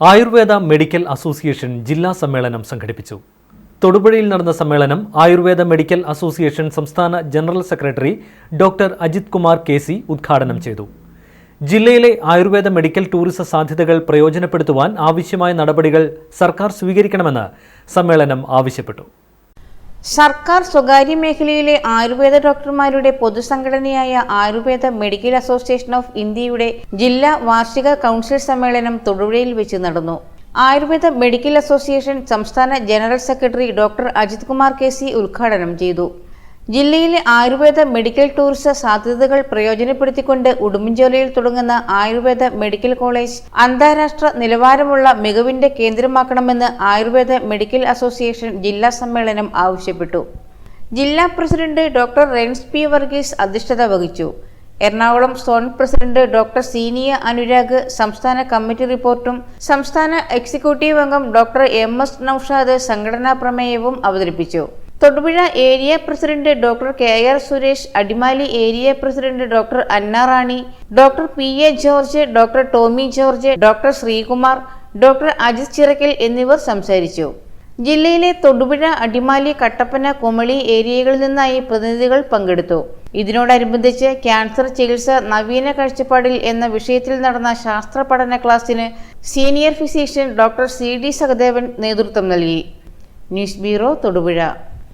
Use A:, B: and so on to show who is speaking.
A: Ayurveda medical association ജില്ലാ സമ്മേളനം സംഘടിപ്പിച്ചു. തൊടുപുഴയിൽ നടന്ന സമ്മേളനം ആയുർവേദ മെഡിക്കൽ അസോസിയേഷൻ സംസ്ഥാന general secretary doctor Ajith Kumar K C ഉദ്ഘാടനം ചെയ്തു. ജില്ലയിലെ ആയുർവേദ മെഡിക്കൽ ടൂറിസ സാധ്യതകൾ പ്രയോജനപ്പെടുത്തുവാൻ ആവശ്യമായ നടപടികൾ സർക്കാർ സ്വീകരിക്കണമെന്ന് സമ്മേളനം ആവശ്യപ്പെട്ടു.
B: സർക്കാർ സ്വകാര്യ മേഖലയിലെ ആയുർവേദ ഡോക്ടർമാരുടെ പൊതുസംഘടനയായ ആയുർവേദ മെഡിക്കൽ അസോസിയേഷൻ ഓഫ് ഇന്ത്യയുടെ ജില്ലാ വാർഷിക കൗൺസിൽ സമ്മേളനം തൊടുപുഴയിൽ വെച്ച് നടന്നു. ആയുർവേദ മെഡിക്കൽ അസോസിയേഷൻ സംസ്ഥാന general secretary doctor Ajith Kumar K C ഉദ്ഘാടനം ചെയ്തു. ജില്ലയിലെ ആയുർവേദ മെഡിക്കൽ ടൂറിസം സാധ്യതകൾ പ്രയോജനപ്പെടുത്തിക്കൊണ്ട് ഉടുമ്പൻചോലയിൽ തുടങ്ങുന്ന ആയുർവേദ മെഡിക്കൽ കോളേജ് അന്താരാഷ്ട്ര നിലവാരമുള്ള മികവിന്റെ കേന്ദ്രമാക്കണമെന്ന് ആയുർവേദ മെഡിക്കൽ അസോസിയേഷൻ ജില്ലാ സമ്മേളനം ആവശ്യപ്പെട്ടു. ജില്ലാ president doctor Rens P Varghese അധ്യക്ഷത വഹിച്ചു. Ernakulam zone president doctor Seeniya Anurag സംസ്ഥാന കമ്മിറ്റി റിപ്പോർട്ടും സംസ്ഥാന എക്സിക്യൂട്ടീവ് അംഗം ഡോക്ടർ എം എസ് നൌഷാദ് സംഘടനാ പ്രമേയവും അവതരിപ്പിച്ചു. Thodupuzha area president doctor K R Suresh Adimali area president doctor Anna Rani doctor P A George doctor Tomy George doctor Sreekumar doctor Ajith Chirakkal എന്നിവർ സംസാരിച്ചു. ജില്ലയിലെ തൊടുപുഴ അടിമാലി കട്ടപ്പന കുമളി ഏരിയകളിൽ നിന്നായി പ്രതിനിധികൾ പങ്കെടുത്തു. ഇതിനോടനുബന്ധിച്ച് ക്യാൻസർ ചികിത്സ നവീന കാഴ്ചപ്പാടിൽ എന്ന വിഷയത്തിൽ നടന്ന ശാസ്ത്ര പഠന ക്ലാസ്സിന് senior physician doctor C D Sahadevan നേതൃത്വം നൽകി. News bureau Thodupuzha.